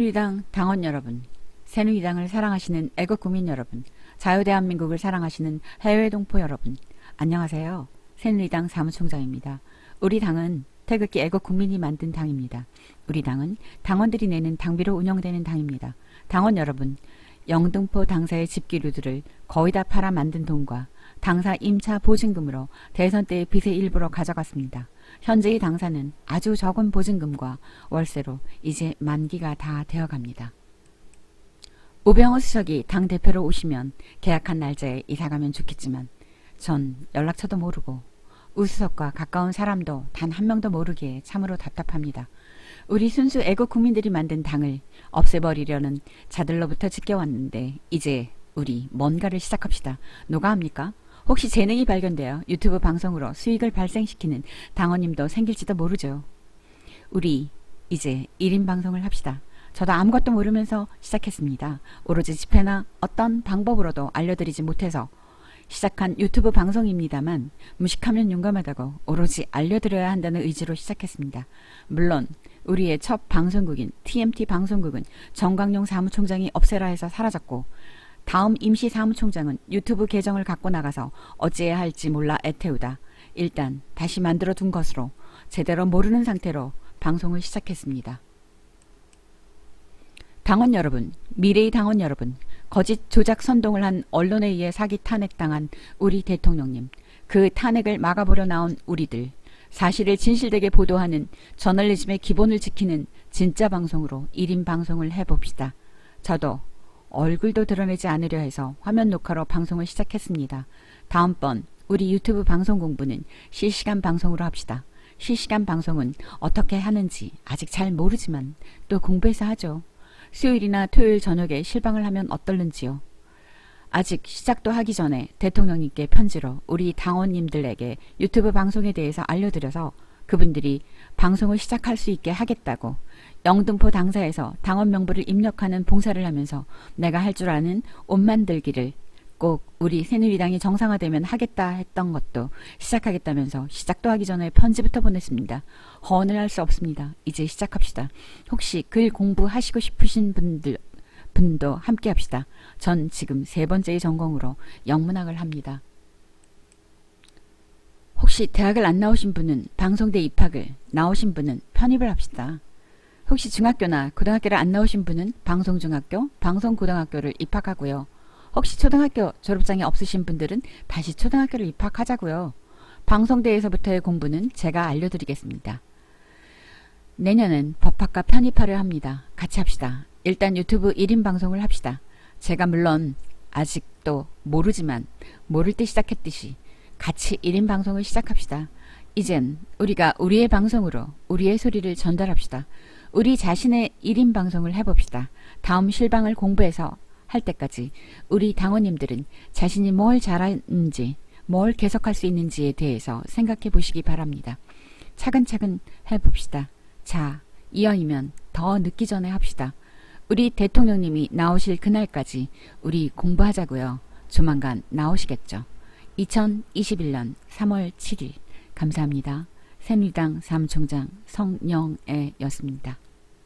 새누리당 당원 여러분, 새누리당을 사랑하시는 애국국민 여러분, 자유대한민국을 사랑하시는 해외 동포 여러분, 안녕하세요. 새누리당 사무총장입니다. 우리 당은 태극기 애국국민이 만든 당입니다. 우리 당은 당원들이 내는 당비로 운영되는 당입니다. 당원 여러분, 영등포 당사의 집기류들을 거의 다 팔아 만든 돈과 당사 임차 보증금으로 대선 때의 빚의 일부로 가져갔습니다. 현재의 당사는 아주 적은 보증금과 월세로 이제 만기가 다 되어갑니다. 우병우 수석이 당대표로 오시면 계약한 날짜에 이사가면 좋겠지만 전 연락처도 모르고 우수석과 가까운 사람도 단 한 명도 모르기에 참으로 답답합니다. 우리 순수 애국 국민들이 만든 당을 없애버리려는 자들로부터 지켜왔는데 이제 우리 뭔가를 시작합시다. 누가 합니까? 혹시 재능이 발견되어 유튜브 방송으로 수익을 발생시키는 당원님도 생길지도 모르죠. 우리 이제 1인 방송을 합시다. 저도 아무것도 모르면서 시작했습니다. 오로지 집회나 어떤 방법으로도 알려드리지 못해서 시작한 유튜브 방송입니다만 무식하면 용감하다고 오로지 알려드려야 한다는 의지로 시작했습니다. 물론 우리의 첫 방송국인 TMT 방송국은 정광용 사무총장이 없애라 해서 사라졌고 다음 임시 사무총장은 유튜브 계정을 갖고 나가서 어찌해야 할지 몰라 애태우다 일단 다시 만들어 둔 것으로 제대로 모르는 상태로 방송을 시작했습니다. 당원 여러분, 미래의 당원 여러분, 거짓 조작 선동을 한 언론에 의해 사기 탄핵당한 우리 대통령님, 그 탄핵을 막아보려 나온 우리들, 사실을 진실되게 보도하는 저널리즘의 기본을 지키는 진짜 방송으로 1인 방송을 해봅시다. 저도 얼굴도 드러내지 않으려 해서 화면 녹화로 방송을 시작했습니다. 다음번 우리 유튜브 방송 공부는 실시간 방송으로 합시다. 실시간 방송은 어떻게 하는지 아직 잘 모르지만 또 공부해서 하죠. 수요일이나 토요일 저녁에 실방을 하면 어떨는지요. 아직 시작도 하기 전에 대통령님께 편지로 우리 당원님들에게 유튜브 방송에 대해서 알려드려서 그분들이 방송을 시작할 수 있게 하겠다고 영등포 당사에서 당원 명부를 입력하는 봉사를 하면서 내가 할 줄 아는 옷 만들기를 꼭 우리 새누리당이 정상화되면 하겠다 했던 것도 시작하겠다면서 시작도 하기 전에 편지부터 보냈습니다. 허언을 할 수 없습니다. 이제 시작합시다. 혹시 글 공부하시고 싶으신 분들 분도 함께 합시다. 전 지금 세 번째의 전공으로 영문학을 합니다. 혹시 대학을 안 나오신 분은 방송대 입학을, 나오신 분은 편입을 합시다. 혹시 중학교나 고등학교를 안 나오신 분은 방송중학교, 방송고등학교를 입학하고요. 혹시 초등학교 졸업장이 없으신 분들은 다시 초등학교를 입학하자고요. 방송대에서부터의 공부는 제가 알려드리겠습니다. 내년은 법학과 편입하려 합니다. 같이 합시다. 일단 유튜브 1인 방송을 합시다. 제가 물론 아직도 모르지만 모를 때 시작했듯이 같이 1인 방송을 시작합시다. 이젠 우리가 우리의 방송으로 우리의 소리를 전달합시다. 우리 자신의 1인 방송을 해봅시다. 다음 실방을 공부해서 할 때까지 우리 당원님들은 자신이 뭘 잘하는지, 뭘 계속할 수 있는지에 대해서 생각해 보시기 바랍니다. 차근차근 해봅시다. 자, 이왕이면 더 늦기 전에 합시다. 우리 대통령님이 나오실 그날까지 우리 공부하자고요. 조만간 나오시겠죠. 2021년 3월 7일 감사합니다. 새누리당 사무총장 성영애였습니다.